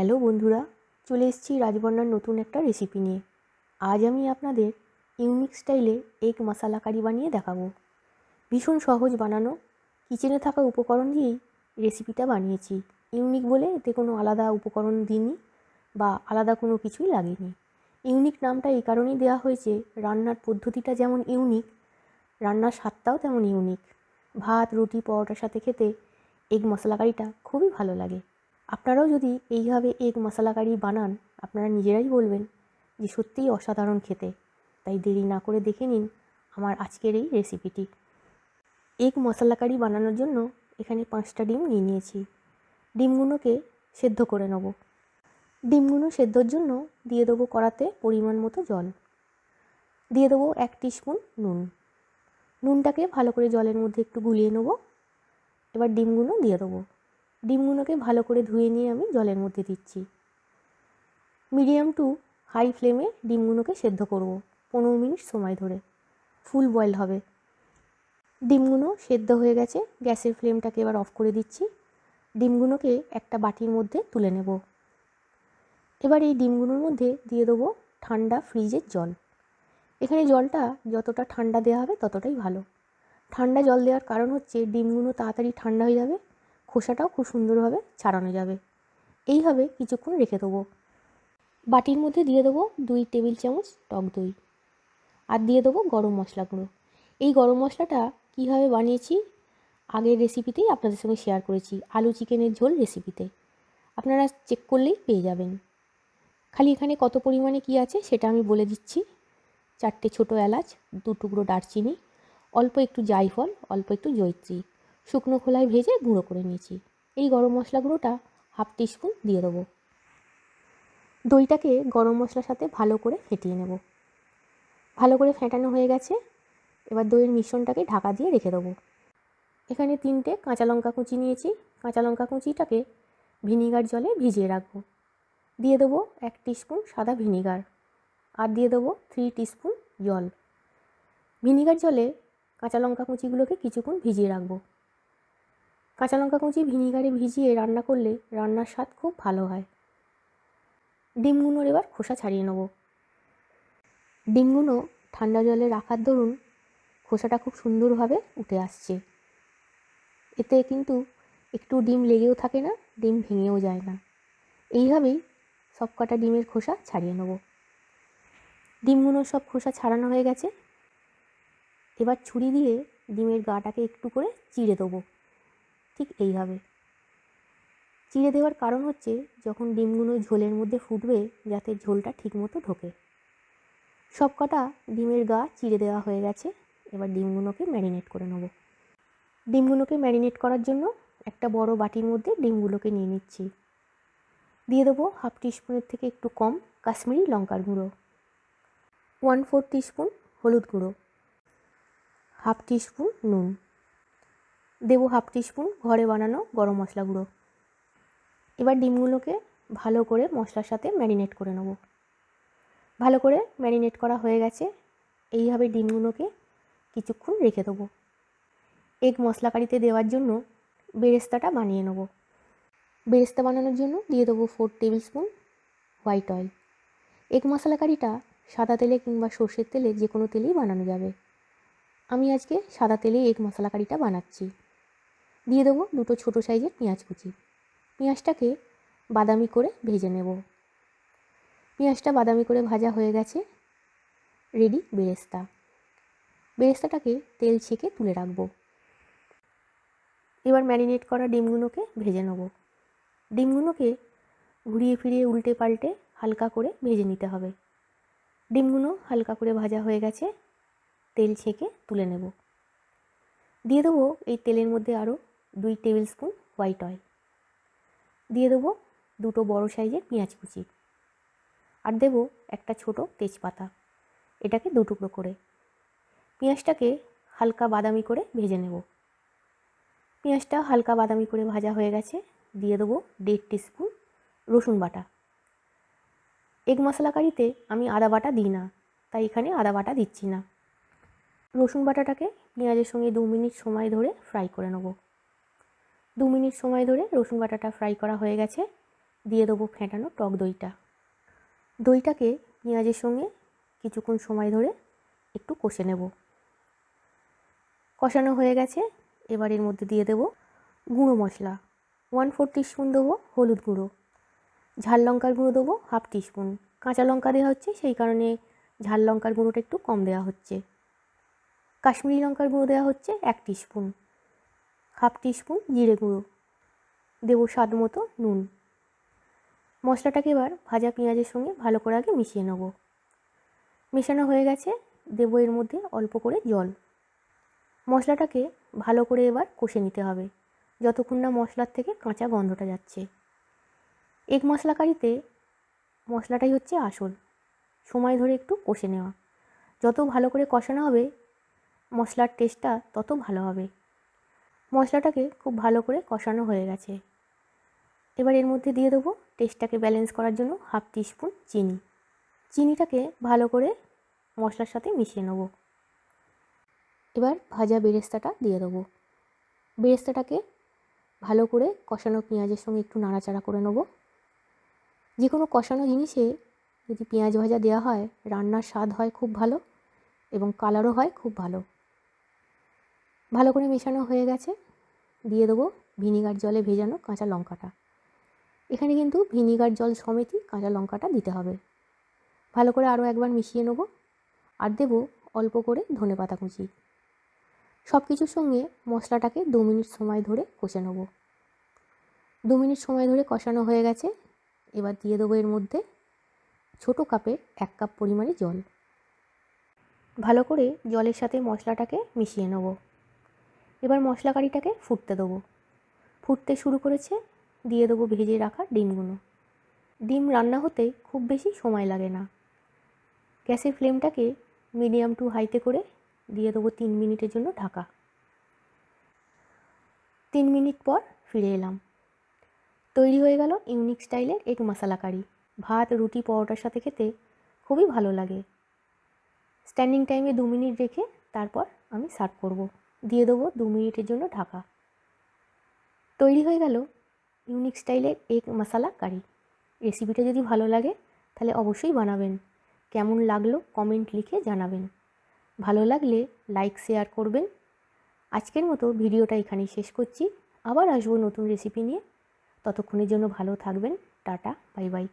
Hello বন্ধুরা, চলে এসেছি রাজবন্যার নতুন একটা রেসিপি নিয়ে। আজ আমি আপনাদের ইউনিক স্টাইলে এগ মশালা কারি বানিয়ে দেখাবো। ভীষণ সহজ বানানো কিচেনে থাকা উপকরণ দিয়েই রেসিপিটা বানিয়েছি। ইউনিক বলে এতে কোনো আলাদা উপকরণ দিইনি বা আলাদা কোনো কিছুই লাগেনি। ইউনিক নামটা এই কারণেই দেওয়া হয়েছে, রান্নার পদ্ধতিটা যেমন ইউনিক রান্নার স্বাদটাও তেমন ইউনিক ভাত, রুটি, পরোটার সাথে খেতে এগ মশলা কারিটা খুবই ভালো লাগে। আপনারাও যদি এইভাবে এগ মশলা কারি বানান, আপনারা নিজেরাই বলবেন যে সত্যিই অসাধারণ খেতে। তাই দেরি না করে দেখে নিন আমার আজকের এই রেসিপিটি। এগ মশলা কারি বানানোর জন্য এখানে পাঁচটা ডিম নিয়ে নিয়েছি। ডিমগুলোকে সেদ্ধ করে নেব। ডিমগুলো সেদ্ধর জন্য দিয়ে দেবো কড়াতে পরিমাণ মতো জল। দিয়ে দেবো এক স্পুন নুন। নুনটাকে ভালো করে জলের মধ্যে একটু গুলিয়ে নেব। এবার ডিমগুলো দিয়ে দেবো। ডিমগুলোকে ভালো করে ধুয়ে নিয়ে আমি জলের মধ্যে দিচ্ছি। মিডিয়াম টু হাই ফ্লেমে ডিমগুলোকে সেদ্ধ করব, পনেরো মিনিট সময় ধরে। ফুল বয়েল হবে। ডিমগুলো সেদ্ধ হয়ে গেছে, গ্যাসের ফ্লেমটাকে এবার অফ করে দিচ্ছি। ডিমগুলোকে একটা বাটির মধ্যে তুলে নেব। এবার এই ডিমগুলোর মধ্যে দিয়ে দেবো ঠান্ডা ফ্রিজের জল। এখানে জলটা যতটা ঠান্ডা দেওয়া হবে ততটাই ভালো। ঠান্ডা জল দেওয়ার কারণ হচ্ছে ডিমগুলো তাড়াতাড়ি ঠান্ডা হয়ে যাবে খোসাটাও খুব সুন্দরভাবে ছাড়ানো যাবে। এইভাবে কিছুক্ষণ রেখে দেবো। বাটির মধ্যে দিয়ে দেবো দুই টেবিল চামচ টক দই। আর দিয়ে দেবো গরম মশলা গুঁড়ো। এই গরম মশলাটা কীভাবে বানিয়েছি আগের রেসিপিতেই আপনাদের সঙ্গে শেয়ার করেছি, আলু চিকেনের ঝোল রেসিপিতে। আপনারা চেক করলেই পেয়ে যাবেন। খালি এখানে কত পরিমাণে কী আছে সেটা আমি বলে দিচ্ছি। চারটে ছোটো এলাচ, দু টুকরো দারচিনি, অল্প একটু জায়ফল, অল্প একটু জৈত্রী শুকনো খোলায় ভেজে গুঁড়ো করে নিয়েছি। এই গরম মশলা গুঁড়োটা হাফ টিস্পুন দিয়ে দেবো। দইটাকে গরম মশলার সাথে ভালো করে ফেটিয়ে নেব। ভালো করে ফেটানো হয়ে গেছে। এবার দইয়ের মিশ্রণটাকে ঢাকা দিয়ে রেখে দেবো। এখানে তিনটে কাঁচা লঙ্কা কুচি নিয়েছি। কাঁচা লঙ্কা কুচিটাকে ভিনিগার জলে ভিজিয়ে রাখব। দিয়ে দেবো এক টিস্পুন সাদা ভিনিগার আর দিয়ে দেবো থ্রি টিস্পুন জল। ভিনিগার জলে কাঁচা লঙ্কা কুচিগুলোকে কিছুক্ষণ ভিজিয়ে রাখব। কাঁচা লঙ্কা কুচি ভিনিগারে ভিজিয়ে রান্না করলে রান্নার স্বাদ খুব ভালো হয়। ডিমগুলোর এবার খোসা ছাড়িয়ে নেব। ডিমগুলো ঠান্ডা জলে রাখার দরুন খোসাটা খুব সুন্দরভাবে উঠে আসছে। এতে কিন্তু একটু ডিম লেগেও থাকে না, ডিম ভেঙেও যায় না। এইভাবেই সব কটা ডিমের খোসা ছাড়িয়ে নেব। ডিমগুলোর সব খোসা ছাড়ানো হয়ে গেছে। এবার ছুরি দিয়ে ডিমের গাটাকে একটু করে চিড়ে দেবো। ঠিক এইভাবে। চিড়ে দেওয়ার কারণ হচ্ছে যখন ডিমগুলো ঝোলের মধ্যে ফুটবে যাতে ঝোলটা ঠিকমতো ঢোকে। সব কটা ডিমের গা চিড়ে দেওয়া হয়ে গেছে, এবার ডিমগুলোকে ম্যারিনেট করে নেব। ডিমগুলোকে ম্যারিনেট করার জন্য একটা বড় বাটির মধ্যে ডিমগুলোকে নিয়ে নিচ্ছি। দিয়ে দেবো হাফ টিস্পুনের থেকে একটু কম কাশ্মীরি লঙ্কার গুঁড়ো। ওয়ান ফোর টিস্পুন হলুদ গুঁড়ো। হাফ টিস্পুন নুন। দেবো হাফ টিস্পুন ঘরে বানানো গরম মশলা গুঁড়ো। এবার ডিমগুলোকে ভালো করে মশলার সাথে ম্যারিনেট করে নেব। ভালো করে ম্যারিনেট করা হয়ে গেছে, এইভাবে ডিমগুলোকে কিছুক্ষণ রেখে দেবো। এগ মশলা কারিতে দেওয়ার জন্য বেরেস্তাটা বানিয়ে নেব। বেরেস্তা বানানোর জন্য দিয়ে দেবো four tablespoon white oil egg মশলা কারিটা সাদা তেলে কিংবা সর্ষের তেলে যে কোনো তেলেই বানানো যাবে। আমি আজকে সাদা তেলেই এগ মশলা কারিটা বানাচ্ছি। দিয়ে দেবো দুটো ছোটো সাইজের পেঁয়াজ কুচি। পেঁয়াজটাকে বাদামি করে ভেজে নেব। পেঁয়াজটা বাদামি করে ভাজা হয়ে গেছে। রেডি বেরেস্তা। বেরেস্তাটাকে তেল ছেঁকে তুলে রাখব। এবার ম্যারিনেট করা ডিমগুলোকে ভেজে নেব। ডিমগুলোকে ঘুরিয়ে ফিরিয়ে উল্টে পাল্টে হালকা করে ভেজে নিতে হবে। ডিমগুলো হালকা করে ভাজা হয়ে গেছে। তেল ছেঁকে তুলে নেব। দিয়ে দেবো এই তেলের মধ্যে আরও দুই টেবিল স্পুন হোয়াইট অয়েল। দিয়ে দেবো দুটো বড় সাইজের পেঁয়াজ কুচি। আর দেব একটা ছোট তেজপাতা, এটাকে দু টুকরো করে। পেঁয়াজটাকে হালকা বাদামি করে ভেজে নেব। পেঁয়াজটা হালকা বাদামি করে ভাজা হয়ে গেছে। দিয়ে দেবো দেড় টিস্পুন রসুন বাটা। এগ মশলা কারিতে আমি আদা বাটা দিই না, তাই এখানে আদা বাটা দিচ্ছি না। রসুন বাটাটাকে পেঁয়াজের সঙ্গে দু মিনিট সময় ধরে ফ্রাই করে নেব। দু মিনিট সময় ধরে রসুন বাটাটা ফ্রাই করা হয়ে গেছে। দিয়ে দেবো ফেটানো টক দইটা। দইটাকে পেঁয়াজের সঙ্গে কিছুক্ষণ সময় ধরে একটু কষে নেব। কষানো হয়ে গেছে। এবার এর মধ্যে দিয়ে দেবো গুঁড়ো মশলা। ওয়ান ফোর টিস্পুন দেবো হলুদ গুঁড়ো। ঝাল লঙ্কার গুঁড়ো দেবো হাফ টিস্পুন। কাঁচা লঙ্কা দেওয়া হচ্ছে, সেই কারণে ঝাল লঙ্কার গুঁড়োটা একটু কম দেওয়া হচ্ছে। কাশ্মীরি লঙ্কার গুঁড়ো দেওয়া হচ্ছে এক টিস্পুন। হাফ টিস্পুন জিরে গুঁড়ো। দেবো স্বাদ মতো নুন। মশলাটাকে এবার ভাজা পেঁয়াজের সঙ্গে ভালো করে আগে মিশিয়ে নেব। মেশানো হয়ে গেছে, দেবো এর মধ্যে অল্প করে জল। মশলাটাকে ভালো করে এবার কষে নিতে হবে, যতক্ষণ না মশলার থেকে কাঁচা গন্ধটা যাচ্ছে। এগ মশলা কারিতে মশলাটাই হচ্ছে আসল। সময় ধরে একটু কষে নেওয়া। যত ভালো করে কষানো হবে, মশলার টেস্টটা তত ভালো হবে। মশলাটাকে খুব ভালো করে কষানো হয়ে গেছে। এবার এর মধ্যে দিয়ে দেবো টেস্টটাকে ব্যালেন্স করার জন্য হাফ টিস্পুন চিনি। চিনিটাকে ভালো করে মশলার সাথে মিশিয়ে নেব। এবার ভাজা বেরেস্তাটা দিয়ে দেবো। বেরেস্তাটাকে ভালো করে কষানো পেঁয়াজের সঙ্গে একটু নাড়াচাড়া করে নেব। যে কোনো কষানো জিনিসে যদি পেঁয়াজ ভাজা দেওয়া হয়, রান্নার স্বাদ হয় খুব ভালো এবং কালারও হয় খুব ভালো। ভালো করে মেশানো হয়ে গেছে। দিয়ে দেবো ভিনিগার জলে ভেজানো কাঁচা লঙ্কাটা। এখানে কিন্তু ভিনিগার জল সমেতই কাঁচা লঙ্কাটা দিতে হবে। ভালো করে আরও একবার মিশিয়ে নেব। আর দেবো অল্প করে ধনে পাতা কুচি। সব কিছুর সঙ্গে মশলাটাকে দু মিনিট সময় ধরে কষে নেব। দু মিনিট সময় ধরে কষানো হয়ে গেছে। এবার দিয়ে দেবো এর মধ্যে ছোটো কাপের এক কাপ পরিমাণে জল। ভালো করে জলের সাথে মশলাটাকে মিশিয়ে নেব। এবার মশলা কারিটাকে ফুটতে দেবো। ফুটতে শুরু করেছে, দিয়ে দেবো ভেজে রাখা ডিমগুলো। ডিম রান্না হতে খুব বেশি সময় লাগে না। গ্যাসের ফ্লেমটাকে মিডিয়াম টু হাইতে করে দিয়ে দেবো তিন মিনিটের জন্য ঢাকা। তিন মিনিট পর ফিরে এলাম। তৈরি হয়ে গেল ইউনিক স্টাইলের এগ মশলা কারি। ভাত, রুটি, পরোটার সাথে খেতে খুবই ভালো লাগে। স্ট্যান্ডিং টাইমে দু মিনিট রেখে তারপর আমি সার্ভ করব। দিয়ে দেবো দু মিনিটের জন্য ঢাকা। তৈরি হয়ে গেল ইউনিক স্টাইলের এগ মশালা কারি রেসিপিটা যদি ভালো লাগে, তাহলে অবশ্যই বানাবেন। কেমন লাগল কমেন্ট লিখে জানাবেন। ভালো লাগলে লাইক শেয়ার করবেন। আজকের মতো ভিডিওটা এখানেই শেষ করছি। আবার আসব নতুন রেসিপি নিয়ে। ততক্ষণের জন্য ভালো থাকবেন। Tata bye bye